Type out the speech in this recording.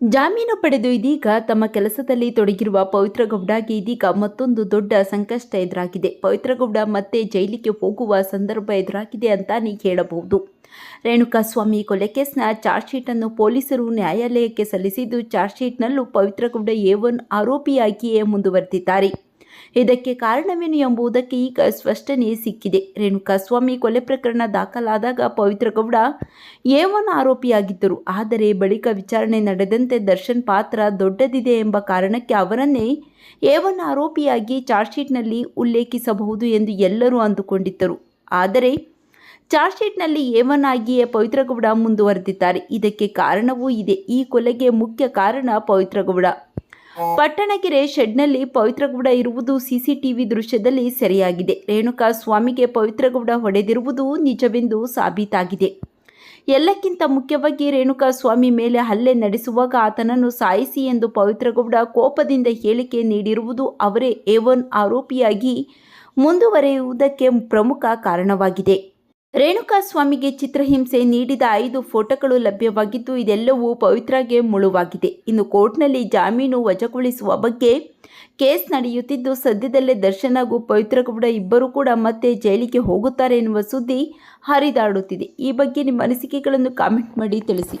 ಜಾಮೀನು ಪಡೆದು ಇದೀಗ ತಮ್ಮ ಕೆಲಸದಲ್ಲಿ ತೊಡಗಿರುವ ಪವಿತ್ರಗೌಡಗೆ ಇದೀಗ ಮತ್ತೊಂದು ದೊಡ್ಡ ಸಂಕಷ್ಟ ಎದುರಾಗಿದೆ. ಪವಿತ್ರಗೌಡ ಮತ್ತೆ ಜೈಲಿಗೆ ಹೋಗುವ ಸಂದರ್ಭ ಎದುರಾಗಿದೆ ಅಂತಾನೆ ಹೇಳಬಹುದು. ರೇಣುಕಾಸ್ವಾಮಿ ಕೊಲೆ ಕೇಸ್ನ ಚಾರ್ಜ್ ಅನ್ನು ಪೊಲೀಸರು ನ್ಯಾಯಾಲಯಕ್ಕೆ ಸಲ್ಲಿಸಿದ್ದು ಚಾರ್ಜ್ ಶೀಟ್ನಲ್ಲೂ ಪವಿತ್ರ ಗೌಡ ಎ ಒನ್ ಆರೋಪಿಯಾಗಿಯೇ ಮುಂದುವರೆದಿದ್ದಾರೆ. ಇದಕ್ಕೆ ಕಾರಣವೇನು ಎಂಬುದಕ್ಕೆ ಈಗ ಸ್ಪಷ್ಟನೆ ಸಿಕ್ಕಿದೆ. ರೇಣುಕಾಸ್ವಾಮಿ ಕೊಲೆ ಪ್ರಕರಣ ದಾಖಲಾದಾಗ ಪವಿತ್ರಗೌಡ ಏವನ್ ಆರೋಪಿಯಾಗಿದ್ದರು. ಆದರೆ ಬಳಿಕ ವಿಚಾರಣೆ ನಡೆದಂತೆ ದರ್ಶನ್ ಪಾತ್ರ ದೊಡ್ಡದಿದೆ ಎಂಬ ಕಾರಣಕ್ಕೆ ಅವರನ್ನೇ ಏವನ್ ಆರೋಪಿಯಾಗಿ ಚಾರ್ಜ್ ಶೀಟ್ನಲ್ಲಿ ಉಲ್ಲೇಖಿಸಬಹುದು ಎಂದು ಎಲ್ಲರೂ ಅಂದುಕೊಂಡಿದ್ದರು. ಆದರೆ ಚಾರ್ಜ್ ಶೀಟ್ನಲ್ಲಿ ಪವಿತ್ರಗೌಡ ಪವಿತ್ರಗೌಡ ಮುಂದುವರೆದಿದ್ದಾರೆ. ಇದಕ್ಕೆ ಕಾರಣವೂ ಇದೆ. ಈ ಕೊಲೆಗೆ ಮುಖ್ಯ ಕಾರಣ ಪವಿತ್ರ ಗೌಡ. ಪಟ್ಟಣಗೆರೆ ಶೆಡ್ನಲ್ಲಿ ಪವಿತ್ರಗೌಡ ಇರುವುದು ಸಿಸಿಟಿವಿ ದೃಶ್ಯದಲ್ಲಿ ಸೆರೆಯಾಗಿದೆ. ರೇಣುಕಾ ಸ್ವಾಮಿಗೆ ಪವಿತ್ರಗೌಡ ಹೊಡೆದಿರುವುದು ನಿಜವೆಂದು ಸಾಬೀತಾಗಿದೆ. ಎಲ್ಲಕ್ಕಿಂತ ಮುಖ್ಯವಾಗಿ ರೇಣುಕಾ ಸ್ವಾಮಿ ಮೇಲೆ ಹಲ್ಲೆ ನಡೆಸುವಾಗ ಆತನನ್ನು ಸಾಯಿಸಿ ಎಂದು ಪವಿತ್ರಗೌಡ ಕೋಪದಿಂದ ಹೇಳಿಕೆ ನೀಡಿರುವುದು ಅವರೇ ಎ ಆರೋಪಿಯಾಗಿ ಮುಂದುವರೆಯುವುದಕ್ಕೆ ಪ್ರಮುಖ ಕಾರಣವಾಗಿದೆ. ರೇಣುಕಾ ಸ್ವಾಮಿಗೆ ಚಿತ್ರಹಿಂಸೆ ನೀಡಿದ ಐದು ಫೋಟೋಗಳು ಲಭ್ಯವಾಗಿದ್ದು, ಇದೆಲ್ಲವೂ ಪವಿತ್ರಗೆ ಮುಳುವಾಗಿದೆ. ಇನ್ನು ಕೋರ್ಟ್ನಲ್ಲಿ ಜಾಮೀನು ವಜಾಗೊಳಿಸುವ ಬಗ್ಗೆ ಕೇಸ್ ನಡೆಯುತ್ತಿದ್ದು, ಸದ್ಯದಲ್ಲೇ ದರ್ಶನ್ ಹಾಗೂ ಪವಿತ್ರಗೌಡ ಇಬ್ಬರೂ ಕೂಡ ಮತ್ತೆ ಜೈಲಿಗೆ ಹೋಗುತ್ತಾರೆ ಎನ್ನುವ ಸುದ್ದಿ ಹರಿದಾಡುತ್ತಿದೆ. ಈ ಬಗ್ಗೆ ನಿಮ್ಮ ಅನಿಸಿಕೆಗಳನ್ನು ಕಾಮೆಂಟ್ ಮಾಡಿ ತಿಳಿಸಿ.